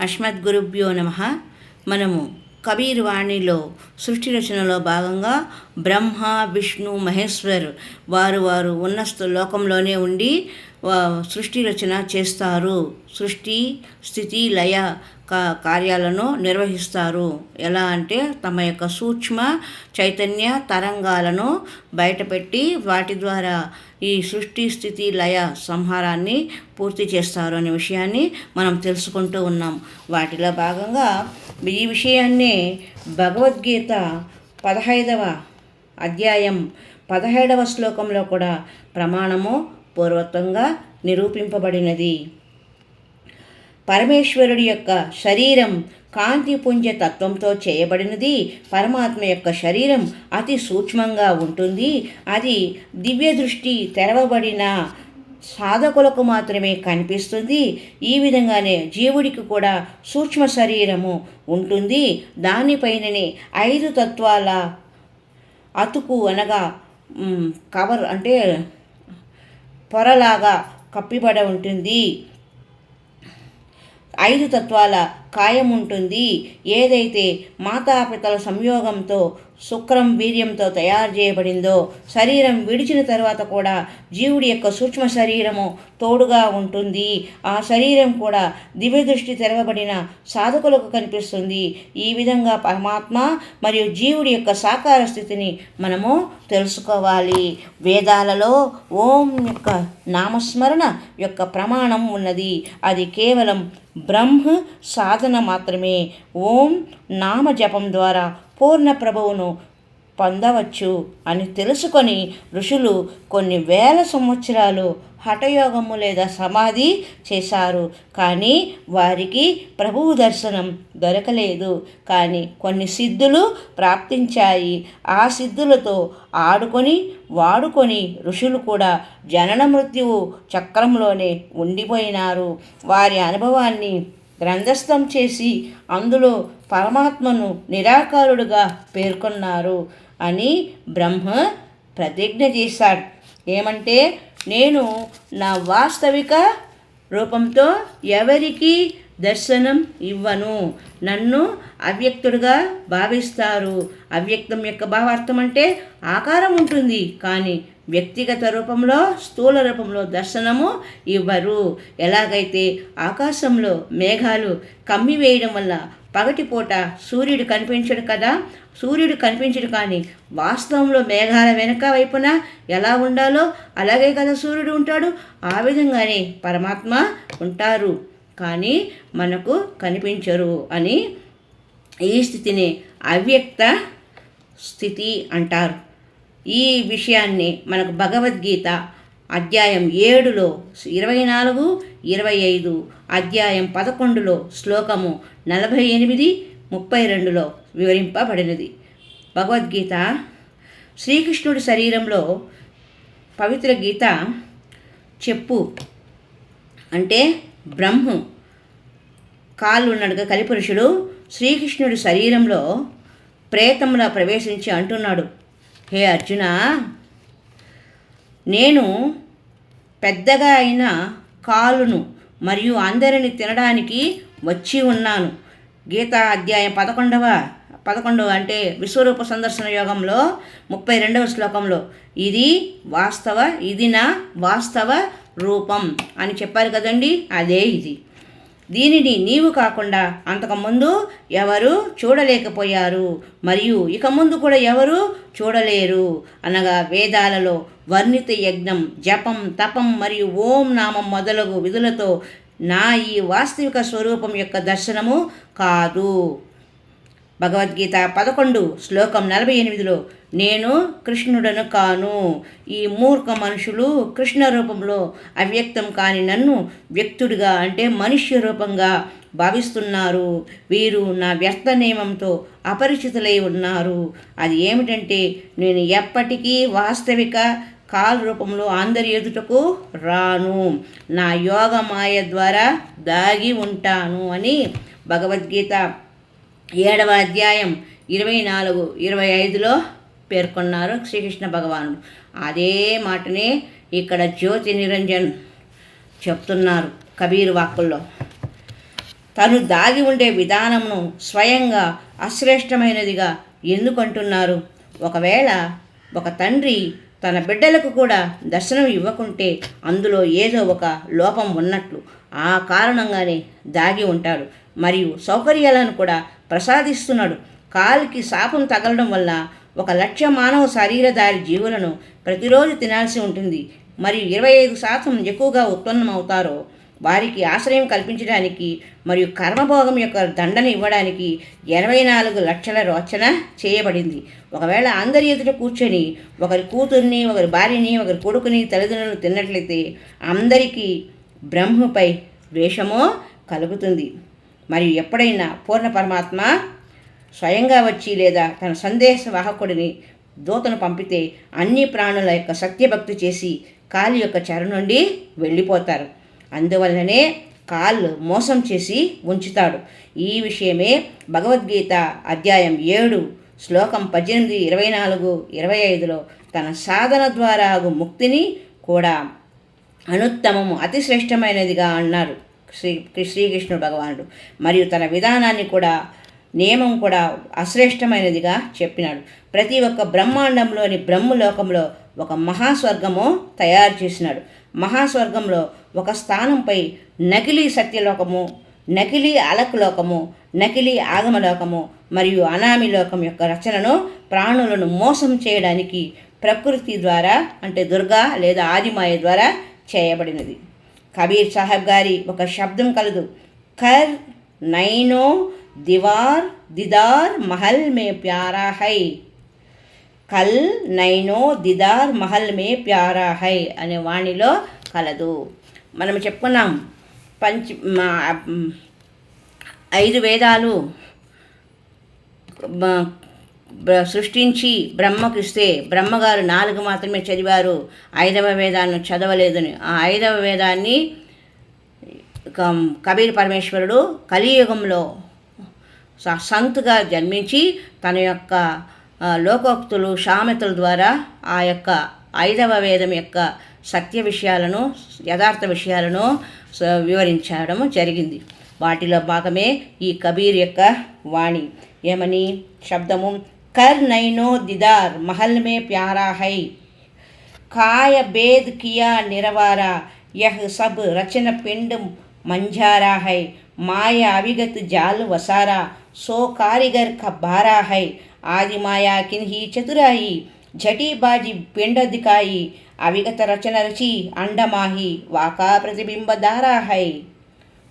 అస్మద్గురుభ్యో నమ. మనము కబీర్ వాణిలో సృష్టి రచనలో భాగంగా బ్రహ్మ విష్ణు మహేశ్వర్ వారు వారు ఉన్న లోకంలోనే ఉండి వా- సృష్టి రచన చేస్తారు. సృష్టి స్థితి లయ కార్యాలను నిర్వహిస్తారు. ఎలా అంటే తమ యొక్క సూక్ష్మ చైతన్య తరంగాలను బయటపెట్టి వాటి ద్వారా ఈ సృష్టి స్థితి లయ సంహారాన్ని పూర్తి చేస్తారు అనే విషయాన్ని మనం తెలుసుకుంటూ ఉన్నాం. వాటిలో భాగంగా ఈ విషయాన్నే భగవద్గీత పదహైదవ అధ్యాయం పదహేడవ శ్లోకంలో కూడా ప్రమాణము పూర్వకంగా నిరూపింపబడినది. పరమేశ్వరుడి యొక్క శరీరం కాంతిపుంజ తత్వంతో చేయబడినది. పరమాత్మ యొక్క శరీరం అతి సూక్ష్మంగా ఉంటుంది. అది దివ్య దృష్టి తెరవబడిన సాధకులకు మాత్రమే కనిపిస్తుంది. ఈ విధంగానే జీవుడికి కూడా సూక్ష్మ శరీరము ఉంటుంది. దానిపైననే ఐదు తత్వాల అతుకు అనగా కవర్ అంటే పొరలాగా కప్పిబడ ఉంటుంది. ఐదు తత్వాల కాయముంటుంది ఏదైతే మాతాపితల సంయోగంతో శుక్రం వీర్యంతో తయారు చేయబడిందో శరీరం విడిచిన తర్వాత కూడా జీవుడి యొక్క సూక్ష్మ శరీరము తోడుగా ఉంటుంది. ఆ శరీరం కూడా దివ్య దృష్టి తెరవబడిన సాధకులకు కనిపిస్తుంది. ఈ విధంగా పరమాత్మ మరియు జీవుడి యొక్క సాకార స్థితిని మనము తెలుసుకోవాలి. వేదాలలో ఓం యొక్క నామస్మరణ యొక్క ప్రమాణం ఉన్నది. అది కేవలం బ్రహ్మ సాధన మాత్రమే. ఓం నామ జపం ద్వారా పూర్ణ ప్రభువును పొందవచ్చు అని తెలుసుకొని ఋషులు కొన్ని వేల సంవత్సరాలు హఠయోగము లేదా సమాధి చేశారు. కానీ వారికి ప్రభువు దర్శనం దొరకలేదు. కానీ కొన్ని సిద్ధులు ప్రాప్తించాయి. ఆ సిద్ధులతో ఆడుకొని వాడుకొని ఋషులు కూడా జనన మృత్యువు చక్రంలోనే ఉండిపోయినారు. వారి అనుభవాన్ని గ్రంథస్థం చేసి అందులో పరమాత్మను నిరాకారుడుగా పేర్కొన్నారు. అని బ్రహ్మ ప్రతిజ్ఞ చేశాడు. ఏమంటే నేను నా వాస్తవిక రూపంతో ఎవరికి దర్శనం ఇవ్వను. నన్ను అవ్యక్తుడుగా భావిస్తారు. అవ్యక్తం యొక్క భావార్థం అంటే ఆకారం ఉంటుంది. కానీ వ్యక్తిగత రూపంలో స్థూల రూపంలో దర్శనము ఇవ్వరు. ఎలాగైతే ఆకాశంలో మేఘాలు కమ్మివేయడం వల్ల పగటిపూట సూర్యుడు కనిపించడు కదా సూర్యుడు కనిపించడు కానీ వాస్తవంలో మేఘాల వెనక వైపున ఎలా ఉండాలో అలాగే కదా సూర్యుడు ఉంటాడు. ఆ విధంగానే పరమాత్మ ఉంటారు. కానీ మనకు కనిపించరు అని ఈ స్థితిని అవ్యక్త స్థితి అంటారు. ఈ విషయాన్ని మనకు భగవద్గీత అధ్యాయం ఏడులో ఇరవై నాలుగు ఇరవై ఐదు అధ్యాయం పదకొండులో శ్లోకము నలభై ఎనిమిది ముప్పై రెండులో వివరింపబడినది. భగవద్గీత శ్రీకృష్ణుడి శరీరంలో పవిత్ర గీత చెప్పు. అంటే బ్రహ్మ కాళ్ళు ఉన్నాడుగా కలిపురుషుడు శ్రీకృష్ణుడి శరీరంలో ప్రేతంలా ప్రవేశించి అంటున్నాడు. హే అర్జున? నేను పెద్దగా అయిన కాలును మరియు అందరిని తినడానికి వచ్చి ఉన్నాను. గీతా అధ్యాయం పదకొండవ పదకొండవ అంటే విశ్వరూప సందర్శన యోగంలో ముప్పై రెండవ శ్లోకంలో ఇది వాస్తవ ఇది నా వాస్తవ రూపం అని చెప్పారు కదండి? అదే ఇది. దీనిని నీవు కాకుండా అంతకుముందు ఎవరు చూడలేకపోయారు మరియు ఇక ముందు కూడా ఎవరు చూడలేరు. అనగా వేదాలలో వర్ణిత యజ్ఞం జపం తపం మరియు ఓం నామం మొదలగు విధులతో నా ఈ వాస్తవిక స్వరూపం యొక్క దర్శనము కాదు. భగవద్గీత పదకొండు శ్లోకం నలభై ఎనిమిదిలో నేను కృష్ణుడను కాను. ఈ మూర్ఖ మనుషులు కృష్ణ రూపంలో అవ్యక్తం కాని నన్ను వ్యక్తుడిగా అంటే మనుష్య రూపంగా భావిస్తున్నారు. వీరు నా వ్యర్థ నియమంతో అపరిచితులై ఉన్నారు. అది ఏమిటంటే నేను ఎప్పటికీ వాస్తవిక కాల్ రూపంలో అందరి ఎదుటకు రాను. నా యోగ మాయ ద్వారా దాగి ఉంటాను అని భగవద్గీత ఏడవ అధ్యాయం ఇరవై నాలుగు ఇరవై ఐదులో పేర్కొన్నారు శ్రీకృష్ణ భగవానుడు. అదే మాటనే ఇక్కడ జ్యోతి నిరంజన్ చెప్తున్నారు కబీర్ వాక్కుల్లో. తను దాగి ఉండే విధానమును స్వయంగా అశ్రేష్టమైనదిగా ఎందుకంటున్నారు? ఒకవేళ ఒక తండ్రి తన బిడ్డలకు కూడా దర్శనం ఇవ్వకుంటే అందులో ఏదో ఒక లోపం ఉన్నట్లు ఆ కారణంగానే దాగి ఉంటాడు. మరియు సౌకర్యాలను కూడా ప్రసాదిస్తున్నాడు. కాలికి శాపం తగలడం వల్ల ఒక లక్ష మానవ శరీరధారి జీవులను ప్రతిరోజు తినాల్సి ఉంటుంది. మరియు ఇరవై ఐదు శాతం ఎక్కువగా ఉత్పన్నమవుతారో వారికి ఆశ్రయం కల్పించడానికి మరియు కర్మభోగం యొక్క దండన ఇవ్వడానికి ఎనభై నాలుగు లక్షల రోచన చేయబడింది. ఒకవేళ అందరి ఎదుట కూర్చొని ఒకరి కూతుర్ని ఒకరి భార్యని ఒకరి కొడుకుని తల్లిదండ్రులను తిన్నట్లయితే అందరికీ బ్రహ్మపై ద్వేషమో కలుగుతుంది. మరియు ఎప్పుడైనా పూర్ణ పరమాత్మ స్వయంగా వచ్చి లేదా తన సందేశ వాహకుడిని దూతను పంపితే అన్ని ప్రాణుల యొక్క సత్యభక్తి చేసి కాలి యొక్క చెర నుండి వెళ్ళిపోతారు. అందువల్లనే కాళ్ళు మోసం చేసి ఉంచుతాడు. ఈ విషయమే భగవద్గీత అధ్యాయం ఏడు శ్లోకం పద్దెనిమిది ఇరవై నాలుగు ఇరవై ఐదులో తన సాధన ద్వారా ముక్తిని కూడా అనుత్తమము అతి శ్రేష్టమైనదిగా అన్నారు శ్రీ శ్రీకృష్ణుడు భగవానుడు. మరియు తన విధానాన్ని కూడా నియమం కూడా అశ్రేష్టమైనదిగా చెప్పినాడు. ప్రతి ఒక్క బ్రహ్మాండంలోని బ్రహ్మలోకంలో ఒక మహాస్వర్గము తయారు చేసినాడు. మహాస్వర్గంలో ఒక స్థానంపై నకిలీ సత్యలోకము నకిలీ అలకలోకము నకిలీ ఆగమలోకము మరియు అనామి లోకం యొక్క రచనను ప్రాణులను మోసం చేయడానికి ప్రకృతి ద్వారా అంటే దుర్గా లేదా ఆదిమాయ ద్వారా చేయబడినది. కబీర్ సాహెబ్ గారి ఒక శబ్దం కలదు. కర్ నైనో దివార్ దిదార్ మహల్ మే ప్యారా హై కల్ నైనో దిదార్ మహల్ మే ప్యారా హై అనే వాణిలో కలదు మనం చెప్పుకున్నాం పంచ ఐదు వేదాలు సృష్టించి బ్రహ్మకు ఇస్తే బ్రహ్మగారు నాలుగు మాత్రమే చదివారు ఐదవ వేదాన్ని చదవలేదని ఆ ఐదవ వేదాన్ని కబీర్ పరమేశ్వరుడు కలియుగంలో సంత్గా జన్మించి తన యొక్క లోకోక్తులు సామెతల ద్వారా ఆ యొక్క ఐదవ వేదం యొక్క సత్య విషయాలను యథార్థ విషయాలను వివరించడం జరిగింది. వాటిలో భాగమే ఈ కబీర్ యొక్క వాణి. ఏమని? శబ్దము కర్ నైనో దిదార్ మహల్ మే ప్యారా హై కాయ భేద్ కియా నిరవారా యహ్ సబ్ రచన పిండు మంజారా హై మాయ అవిగత్ జాలు వసారా సో కారిగర్ కబ్బారా ఆది మాయా కిన్హి చతురాయి జటీబాజి పిండదికాయి అవిగత రచన రచి అండమాహి వాకా ప్రతిబింబ దారాహై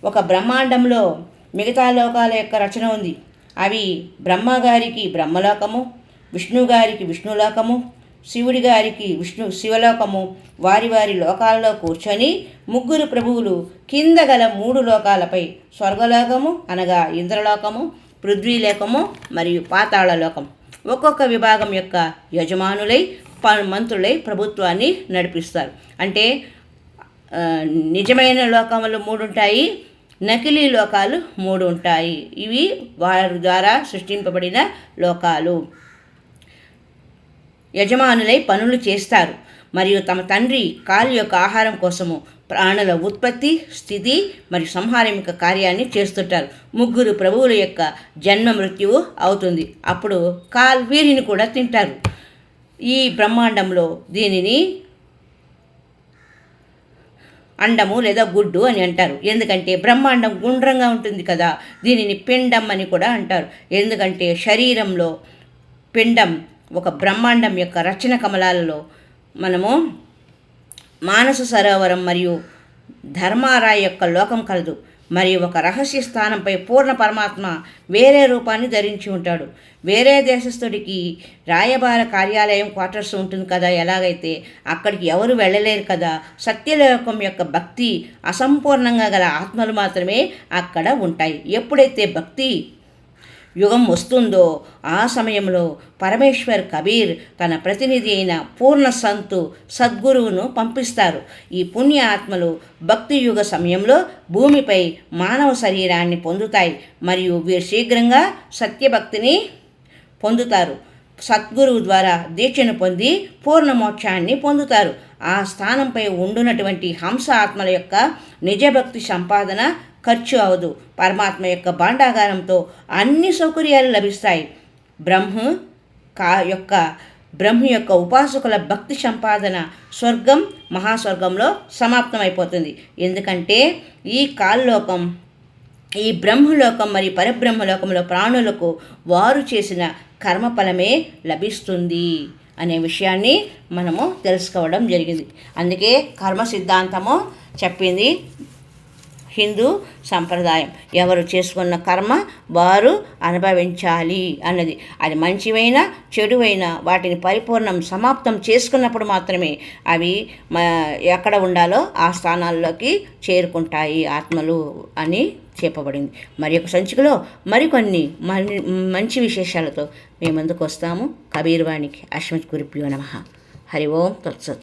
ఒక బ్రహ్మాండంలో మిగతా లోకాల యొక్క రచన ఉంది. అవి బ్రహ్మగారికి బ్రహ్మలోకము విష్ణుగారికి విష్ణులోకము శివుడి గారికి విష్ణు శివలోకము వారి వారి లోకాల్లో కూర్చొని ముగ్గురు ప్రభువులు కింద గల మూడు లోకాలపై స్వర్గలోకము అనగా ఇంద్రలోకము పృథ్వీలోకము మరియు పాతాళలోకం ఒక్కొక్క విభాగం యొక్క యజమానులై ప- మంత్రులై ప్రభుత్వాన్ని నడిపిస్తారు. అంటే నిజమైన లోకములు మూడు ఉంటాయి నకిలీ లోకాలు మూడు ఉంటాయి ఇవి వారి ద్వారా సృష్టింపబడిన లోకాలు. యజమానులై పనులు చేస్తారు. మరియు తమ తండ్రి కాలు యొక్క ఆహారం కోసము ప్రాణుల ఉత్పత్తి స్థితి మరియు సంహారమిక కార్యాన్ని చేస్తుంటారు. ముగ్గురు ప్రభువుల యొక్క జన్మ మృత్యువు అవుతుంది. అప్పుడు కాల్ వీరిని కూడా తింటారు. ఈ బ్రహ్మాండంలో దీనిని అండము లేదా గుడ్డు అని అంటారు. ఎందుకంటే బ్రహ్మాండం గుండ్రంగా ఉంటుంది కదా దీనిని పిండం అని కూడా అంటారు. ఎందుకంటే శరీరంలో పిండం ఒక బ్రహ్మాండం యొక్క రచన కమలాలలో మనము మానస సరోవరం మరియు ధర్మారాయ యొక్క లోకం కలదు. మరియు ఒక రహస్య స్థానంపై పూర్ణ పరమాత్మ వేరే రూపాన్ని ధరించి ఉంటాడు. వేరే దేశస్థుడికి రాయబార కార్యాలయం క్వార్టర్స్ ఉంటుంది కదా ఎలాగైతే అక్కడికి ఎవరు వెళ్ళలేరు కదా సత్యలోకం యొక్క భక్తి అసంపూర్ణంగా గల ఆత్మలు మాత్రమే అక్కడ ఉంటాయి. ఎప్పుడైతే భక్తి యుగం వస్తుందో ఆ సమయంలో పరమేశ్వర్ కబీర్ తన ప్రతినిధి అయిన పూర్ణ సంతు సద్గురువును పంపిస్తారు. ఈ పుణ్య ఆత్మలు భక్తి యుగ సమయంలో భూమిపై మానవ శరీరాన్ని పొందుతాయి మరియు వీరు శీఘ్రంగా సత్యభక్తిని పొందుతారు. సద్గురువు ద్వారా దీక్షను పొంది పూర్ణ మోక్షాన్ని పొందుతారు. ఆ స్థానంపై ఉండునటువంటి హంస ఆత్మల యొక్క నిజభక్తి సంపాదన ఖర్చు అవదు. పరమాత్మ యొక్క భాండాగారంతో అన్ని సౌకర్యాలు లభిస్తాయి. బ్రహ్మ కా యొక్క బ్రహ్మ యొక్క ఉపాసకుల భక్తి సంపాదన స్వర్గం మహాస్వర్గంలో సమాప్తమైపోతుంది. ఎందుకంటే ఈ కాల్లోకం ఈ బ్రహ్మలోకం మరియు పరబ్రహ్మలోకంలో ప్రాణులకు వారు చేసిన కర్మఫలమే లభిస్తుంది అనే విషయాన్ని మనము తెలుసుకోవడం జరిగింది. అందుకే కర్మ సిద్ధాంతము చెప్పింది హిందూ సంప్రదాయం. ఎవరు చేసుకున్న కర్మ వారు అనుభవించాలి అన్నది. అది మంచివైనా చెడువైనా వాటిని పరిపూర్ణం సమాప్తం చేసుకున్నప్పుడు మాత్రమే అవి ఎక్కడ ఉండాలో ఆ స్థానాల్లోకి చేరుకుంటాయి ఆత్మలు అని చెప్పబడింది. మరి ఒక సంచికలో మరికొన్ని మంచి విశేషాలతో మేము ముందుకు వస్తాము. కబీర్వాణికి అశ్మత్ గురుభ్యో నమ. హరి ఓం తత్సత్.